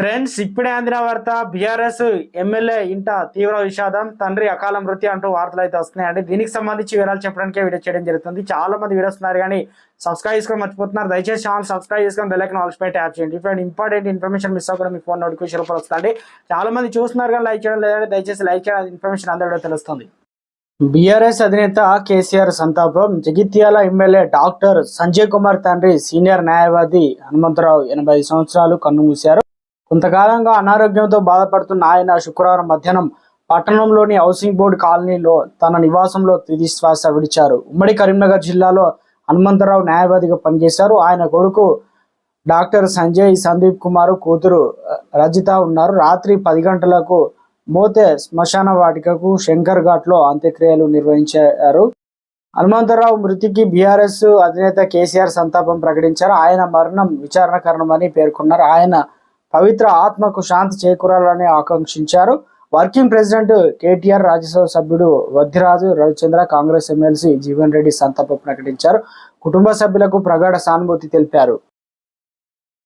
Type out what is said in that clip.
Friends ఇప్పుడే అందిన వార్త బీఆర్ఎస్ ఎమ్మెల్యే ఇంట తీవ్ర విషాదం తండ్రి అకాల మృతి అంటూ వార్తలు అయితే వస్తున్నాయండి. దీనికి సంబంధించి వివరాలు చెప్పడానికే వీడియో చేయడం జరుగుతుంది. చాలా మంది వీడియోస్ ఉన్నారు కానీ సబ్స్క్రైబ్ చేసుకొని మర్చిపోతున్నారు. దయచేసి ఛానల్ సబ్స్క్రైబ్ చేసుకొని బెల్ ఆల్స్ పై యాప్ చేయండి. ఇప్పుడు ఇంపార్టెంట్ ఇన్ఫర్మేషన్ మిస్ అవ్వకుండా మీ ఫోన్ నోటిఫికేషన్ రూపంలో వస్తుంది చాలా మంది చూస్తున్నారు కానీ లైక్ చేయడం లేదంటే దయచేసి లైక్ చేయడం ఇన్ఫర్మేషన్ అందరికీ తెలుస్తుంది. బీఆర్ఎస్ అధినేత కేసీఆర్ సంతాపం జగిత్యాల ఎమ్మెల్యే డాక్టర్ సంజయ్ కుమార్ తండ్రి సీనియర్ న్యాయవాది హనుమంతరావు ఎనభై ఐదు సంవత్సరాలు కన్నుమూశారు కొంతకాలంగా అనారోగ్యంతో బాధపడుతున్న ఆయన శుక్రవారం మధ్యాహ్నం పట్టణంలోని హౌసింగ్ బోర్డు కాలనీలో తన నివాసంలో తుది శ్వాస విడిచారు. ఉమ్మడి కరీంనగర్ జిల్లాలో హనుమంతరావు న్యాయవాదిగా పనిచేశారు. ఆయన కొడుకు డాక్టర్ సంజయ్ సందీప్ కుమార్ కూతురు రజిత ఉన్నారు. రాత్రి పది గంటలకు మోతే శ్మశాన వాటికకు శంకర్ ఘాట్లో అంత్యక్రియలు నిర్వహించారు. హనుమంతరావు మృతికి బీఆర్ఎస్ అధినేత కేసీఆర్ సంతాపం ప్రకటించారు. ఆయన మరణం విచారణ కారణమని పేర్కొన్నారు. ఆయన పవిత్ర ఆత్మకు శాంతి చేకూరాలని ఆకాంక్షించారు. వర్కింగ్ ప్రెసిడెంట్ కేటీఆర్ రాజ్యసభ సభ్యుడు వద్దిరాజు రవిచంద్ర కాంగ్రెస్ ఎమ్మెల్సీ జీవన్ రెడ్డి సంతాపం ప్రకటించారు. కుటుంబ సభ్యులకు ప్రగాఢ సానుభూతి తెలిపారు.